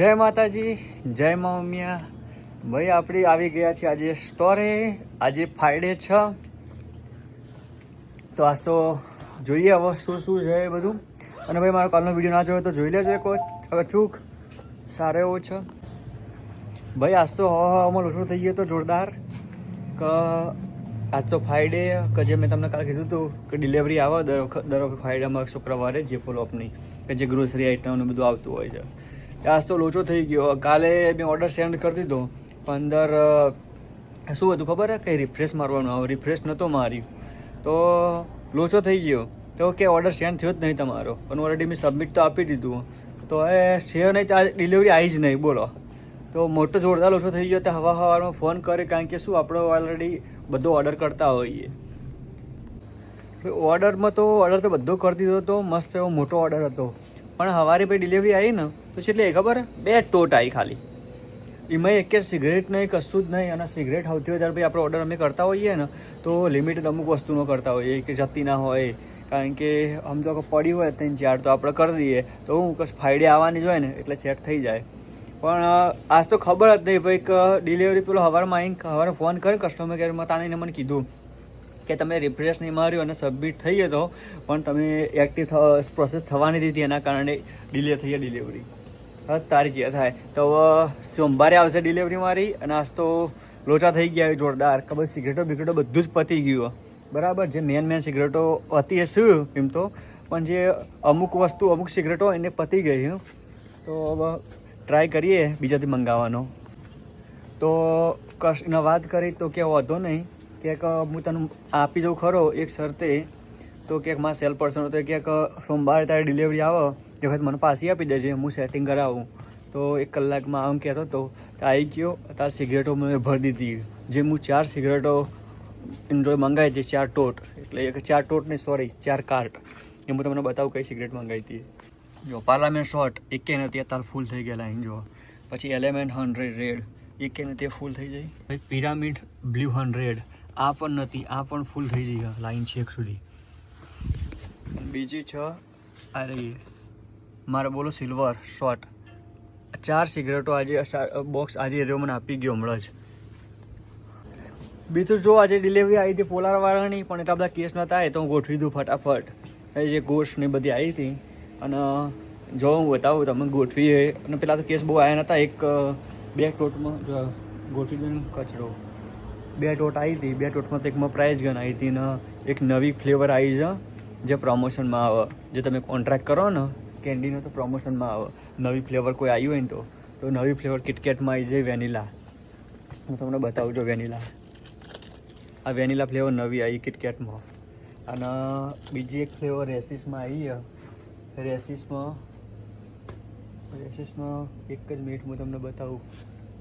જય માતાજી, જય મા ઉમિયા. ભાઈ આપણે આવી ગયા છીએ આજે સ્ટોરે આજે ફ્રાઈડે છે. તો આજ તો જોઈએ હવે શું શું છે એ બધું. અને ભાઈ, મારો કાલનો વીડિયો ના જોયો તો જોઈ લેજો એક અચૂક સારો એવો છે. ભાઈ, આજ તો હવા હવામાં લોચો થઈ ગયો તો જોરદાર. કે, આજ તો ફ્રાઈડે કે જે મેં તમને કાલે કીધું હતું કે ડિલિવરી આવે, દર દર ફ્રાઈડેમાં શુક્રવારે જે ફોલોઅપની કે જે ગ્રોસરી આઇટમ ને બધું આવતું હોય છે. આજ તો લોચો થઈ ગયો. કાલે મેં ઓર્ડર સેન્ડ કરી દીધો. પણ અંદર શું હતું ખબર? હે કંઈ રિફ્રેશ મારવાનું આવે રિફ્રેશ નહોતો મારી તો લોચો થઈ ગયો. તો કે ઓર્ડર સેન્ડ થયો જ નહીં તમારો. પણ ઓલરેડી મેં સબમિટ તો આપી દીધું. તો એ થયો નહીં, તો ડિલિવરી આવી જ નહીં. બોલો. તો મોટો જોરદાર લોચો થઈ ગયો. તો હવા હવામાં ફોન કરે, કારણ કે શું આપણે ઓલરેડી બધો ઓર્ડર કરતા હોઈએ. ઓર્ડરમાં તો ઓર્ડર તો બધો કરી દીધો હતો મસ્ત એવો મોટો ઓર્ડર હતો. પણ સવારે પછી ડિલિવરી આવી ને તો એ ખબર? બે ટોટ આવી ખાલી. એમાં એક સિગરેટ નહીં, કશું જ નહીં, અને સિગરેટ આવતી હોય ત્યારે ભાઈ આપણે ઓર્ડર અમે કરતા હોઈએ ને, તો લિમિટેડ અમુક વસ્તુનો કરતા હોઈએ કે જતી ના હોય, કારણ કે આમ જો પડી હોય ત્રણ ચાર, તો આપણે કરી દઈએ. તો હું કશ ફાયડે આવવાની જ હોય ને, એટલે સેટ થઈ જાય. પણ આજ તો ખબર જ નહીં ભાઈ, કે ડિલિવરી પેલો હવારમાં આવીને સવારે ફોન કર્યો કસ્ટમર કેરમાં તાણીને મને કીધું કે તમે રિફ્રેશ નહીં માર્યું અને સબમિટ થઈ ગયો પણ તમે એક્ટિવ પ્રોસેસ થવાની હતી, એના કારણે ડિલે થઈ ગયા ડિલિવરી તારી જે થાય. તો સોમવારે આવશે ડિલિવરી મારી અને આજ તો લોચા થઈ ગયા જોરદાર. ખબર સિગરેટો બિગરેટો બધું જ પતી ગયું બરાબર, જે મેન મેન સિગરેટો હતી એ શું એમ તો? પણ જે અમુક વસ્તુ, અમુક સિગરેટો એને પતી ગઈ. તો, હવે ટ્રાય કરીએ બીજાથી મંગાવવાનો. તો કશને વાત કરી તો કે વાંધો નહીં. ક્યાંક હું તને આપી દઉં ખરો, એક શરતે. તો ક્યાંક મારા સેલ પર્સન હતો ક્યાંક સોમવારે તારે ડિલિવરી આવે. એ વખત મને પાછી આપી દેજે, હું સેટિંગ કરાવું. તો એક કલાકમાં આમ કહેતો હતો કે આવી ગયો, તાર સિગરેટો મેં ભરી દીધી. જે હું ચાર સિગરેટો ઇન્ડોર મંગાવી હતી, ચાર ટોટ. એટલે એક ચાર ટોટ નહીં સોરી ચાર કાર્ટ. એ હું તમને બતાવું કઈ સિગરેટ મંગાવી હતી. જો પાર્લામેન્ટ શોર્ટ એકે નથી અત્યારે ફૂલ થઈ ગયેલા અહીં જો. પછી એલેમેન્ટ હંડ્રેડ રેડ એકે નથી ફૂલ થઈ જાય પછી પિરામિડ બ્લુ હંડ્રેડ આ પણ નથી, આ પણ ફૂલ થઈ જઈ લાઈન છેક સુધી. બીજી છે, આ રહી. મારે બોલો સિલ્વર શોર્ટ ચાર સિગરેટો આજે બોક્સ આજે એરિયો મને આપી ગયો હમણાં જ. બીજું જો આજે ડિલિવરી આવી હતી પોલારવાળાની, પણ એટલા બધા કેસ નહોતા તો હું ગોઠવી દઉં ફટાફટ. એ જે ગોશ ને બધી આવી હતી. અને, જો હું બતાવું તમે ગોઠવીએ. અને પેલા તો કેસ બહુ આવ્યા નહોતા એક બે ટોટમાં, જો ગોઠવી દઉં કચરો. બે ટોટ આવી હતી, બે ટોટમાં તો એકમાં પ્રાઇઝ ગન આવી હતી ને એક નવી ફ્લેવર આવી છે, જે પ્રમોશનમાં આવે, જે તમે કોન્ટ્રાક્ટ કરો ને કેન્ડીનો તો પ્રમોશનમાં આવે. નવી ફ્લેવર કોઈ આવી હોય ને તો નવી ફ્લેવર કિટકેટમાં આવી જાય વેનીલા હું તમને બતાવું છું વેનીલા આ વેનીલા ફ્લેવર નવી આવી કિટકેટમાં અને બીજી એક ફ્લેવર રેસીસમાં આવી રેસીસમાં રેસીસમાં એક જ મિનિટ હું તમને બતાવું.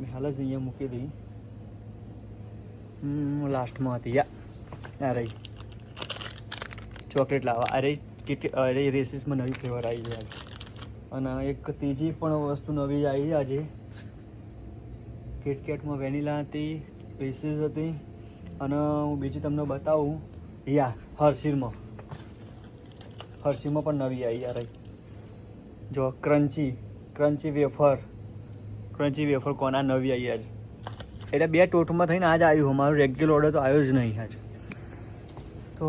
મેં હાલ જ અહીંયા મૂકી દઈ લાસ્ટમાં હતી. યા, આ રહી. ચોકલેટ લાવા અરે કિટ અરે રેસીસમાં નવી ફ્લેવર આવી છે આજે. અને એક ત્રીજી પણ વસ્તુ નવી આવી છે આજે. કિટકેટમાં વેનીલા હતી રેસીસ હતી. અને હું બીજી તમને બતાવું, યા હર્ષીમાં હર્ષીમાં પણ નવી આવી યાર જો crunchy crunchy wafer crunchy wafer કોના નવી આવી આજે. એટલે બે ટોટમાં થઈને આજ આવ્યું અમારું રેગ્યુલર ઓર્ડર તો આવ્યો જ નહીં આજ. તો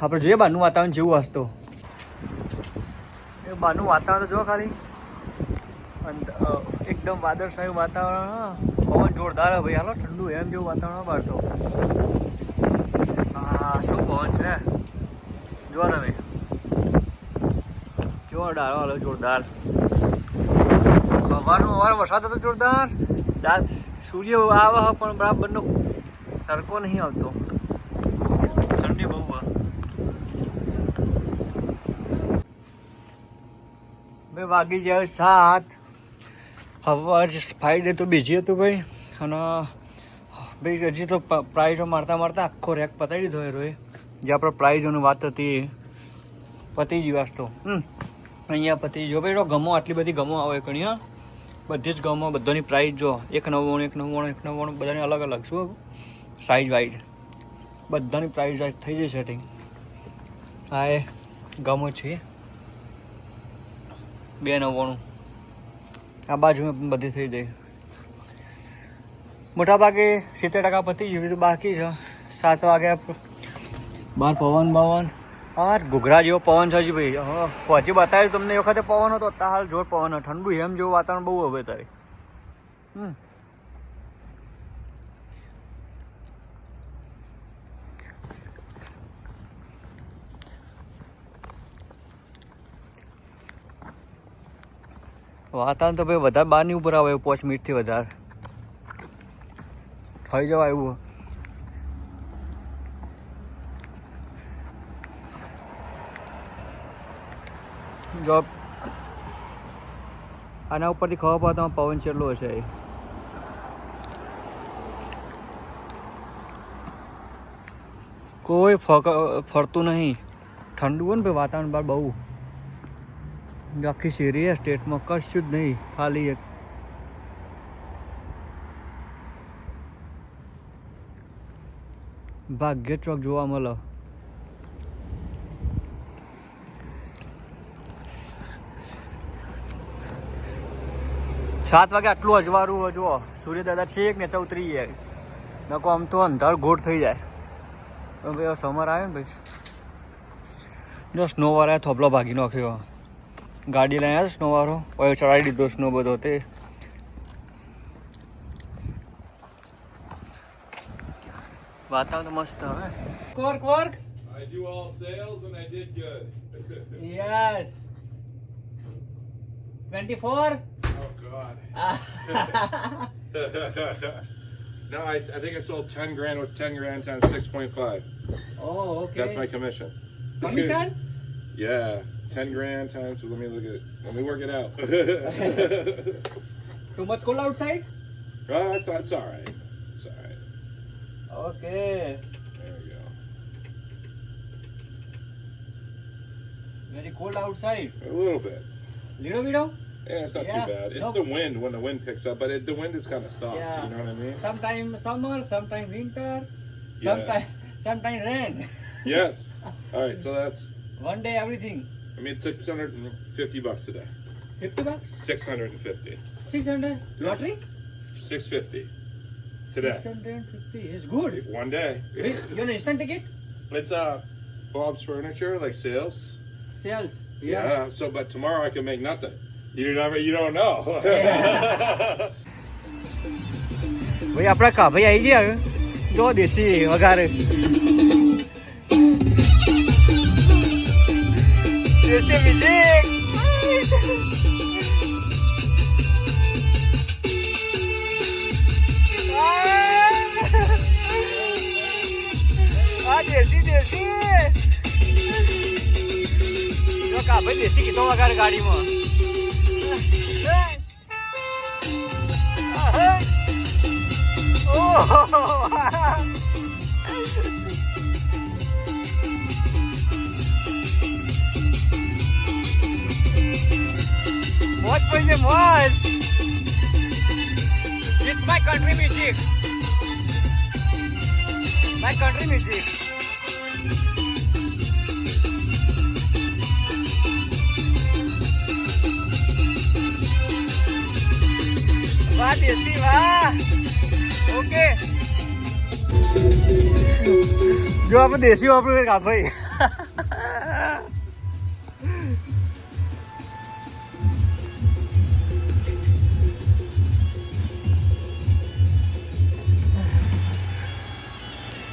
આપણે જોઈએ બહારનું વાતાવરણ જેવું હસતો એ બહારનું વાતાવરણ જો ખાલી. એકદમ વાદળછાયું વાતાવરણ પવન જોરદાર ભાઈ. હાલો, ઠંડુ એમ જેવું વાતાવરણ બહાર તો. હા, શું પવન છે? જોવા તમે. જોરદાર હાલો, જોરદાર. સવારનો અવાર વરસાદ હતો જોરદાર. સૂર્ય આવે પણ બરાબરનો તડકો નહીં આવતો ઠંડી બહુ છે બે વાગી જાય સાત. હવા ફાઈવ તો બીજી હતું ભાઈ. અને ભાઈ હજી તો પ્રાઇઝો મારતા મારતા આખો રેક પતાવી દીધો એ જે આપણે પ્રાઇઝોની વાત હતી પતી ગયું આજ અહીંયા પતી ગયો. ભાઈ જો ગમો, આટલી બધી ગમો આવે ઘણી, હા. બધી જ ગમો, બધાની પ્રાઇઝ જો, એક નવ્વાણું એક નવ્વાણું એક નવ્વાણું બધાની અલગ અલગ. શું? સાઇઝ વાઇઝ બધાની પ્રાઇઝ થઈ જશે સેટિંગ હા એ ગમો છે. બે નવ્વાણું આ બાજુ બધી થઈ જાય. મોટા ભાગે સિત્તેર ટકા પતી ગયું, બીજું બાકી છે. સાત વાગ્યા બહાર પવન પવન હા ઘૂઘરા જેવો પવન છે હજી ભાઈ. પહોંચી બતાવ્યું તમને એ વખતે પવન હતો. અત્યારે હાલ જોર પવન ઠંડુ એમ જેવું વાતાવરણ બહુ હવે તારે હમ. વાતાવરણ તો ભાઈ વધારે બહાર નહીં ઉપર આવે પાંચ મિનિટથી વધારે. થઈ જવા એવું જો, આના ઉપરથી ખબર પડે તો પવન ચેટલો હશે કોઈ ફક, ફરતું નહીં. ઠંડુ હોય ને ભાઈ વાતાવરણ બહાર બહુ. આખી શેરી છે સ્ટેટમાં કશું જ નહીં ખાલી એક ભાગ્ય ચોક જોવા મળે સાત વાગે આટલું અજવાળું હોય જુઓ સૂર્ય દાદા છેક ને ઉતરી જાય નકો આમ તો અંધાર ગોળ થઈ જાય પણ ભાઈ સમર આવે ને ભાઈ જો સ્નો વાળા થોપલો ભાગી નાખ્યો ગાડી લઈને આવ્યા સ્નો વાળો પછી ચડાવી દીધો સ્નો બધો તે વાતાવરણ તો મસ્ત હવે work work I do all sales and I did good. Yes 24 oh God. no, I, s- I think I sold 10 grand was 10 grand times 6.5. oh okay That's my commission. commission yeah. 10 grand times, let me look at it. Let me work it out. too much cold outside well, that's, that's all right. It's all right. okay There we go. very cold outside A little bit. little bit of Yeah, it's not Yeah, too bad. It's no. the wind when the wind picks up, but it, the wind is kind of stopped. Yeah. You know what I mean? sometime summer sometime winter Yeah. sometime sometime rain Yes. All right, so that's, one day everything I mean, 650 bucks today. 50 bucks 650. 600 lottery 650 today. 650 is good One day. Wait, you want instant ticket It's uh Bob's Furniture, like sales. sales Yeah. So, but tomorrow I can make nothing. You never, you don't know. ભાઈ આપણા કાભાઈ આવી ગયા જો દેશી વઘારે દેશી music આ દેશી દેશી જો કાભાઈ દેશી ગીતો વગાડે ગાડીમાં Oh! મોજ પડશે મોજ It's my country music. My country music. વાહ દેશી વાહ ઓકે જો આપણે દેશી વાપરું કા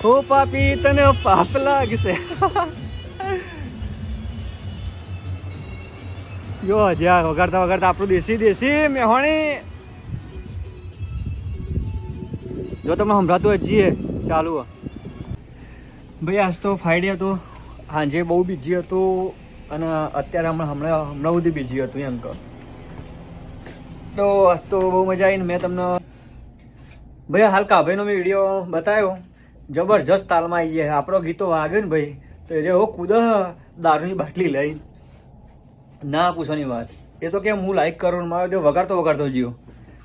ઓ પાપી, તને પાપ લાગશે. જો જ્યાં વગાડતા વગાડતા આપણું દેશી દેશી મેહોણી. જો તમે સંભળાતું હોય જીએ ચાલુ હો. ભાઈ, આજ તો ફ્રાઈડે હતો. સાંજે બહુ બીજી હતું અને અત્યારે હમણાં હમણાં હમણાં સુધી બીજી હતું એમ કહો. તો આજ તો બહુ મજા આવીને મેં તમને ભાઈ, હાલ કાભાઈનો મેં વીડિયો બતાવ્યો. જબરજસ્ત તાલમાં આવી ગયા આપણો ગીતો વાગ્યો ને ભાઈ, તો એ હો કુદ દારૂની બાટલી લઈને. ના પૂછવાની વાત. એ તો કેમ હું લાઈક કરું મારો તો વગાડતો વગાડતો જીવો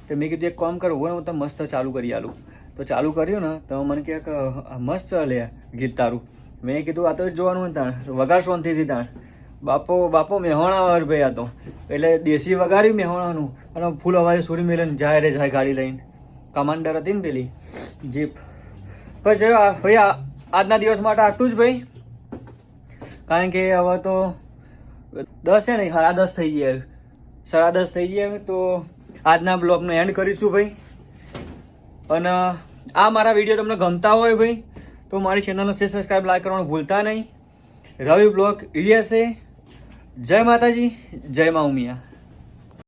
તો મેં કીધું એક કામ કરું હું તો મસ્ત ચાલુ કરી આલું. તો ચાલુ કર્યું ને, તો મને કહે કે મસ્ત લે ગીત તારું. મેં કીધું, આ તો જોવાનું તાણ. વગાડ શાંતિથી તાણ. બાપો બાપો મેહોણા વાર ભાઈ આ તો. એટલે દેશી વગાડ્યું મેહોણાનું. અને ફૂલ અવાજે સુરી મેલન જાય રે જાય ગાડી લઈને. કમાન્ડર હતી ને પેલી, જીપ. પણ જો ભાઈ આજના દિવસ માટે આટલું જ ભાઈ. કારણ કે હવે તો દસ છે ને, સાડા દસ થઈ ગયા સાડા દસ થઈ ગયા તો આજના બ્લોગને એન્ડ કરીશું ભાઈ. અને આ મારા વીડિયો તમને ગમતા હોય ભાઈ, તો મારી ચેનલને શેર સબસ્ક્રાઈબ લાઈક કરવાનું ભૂલતા નહીં. રવિ બ્લોગ ઈએસએ જય માતાજી, જય મા ઉમિયા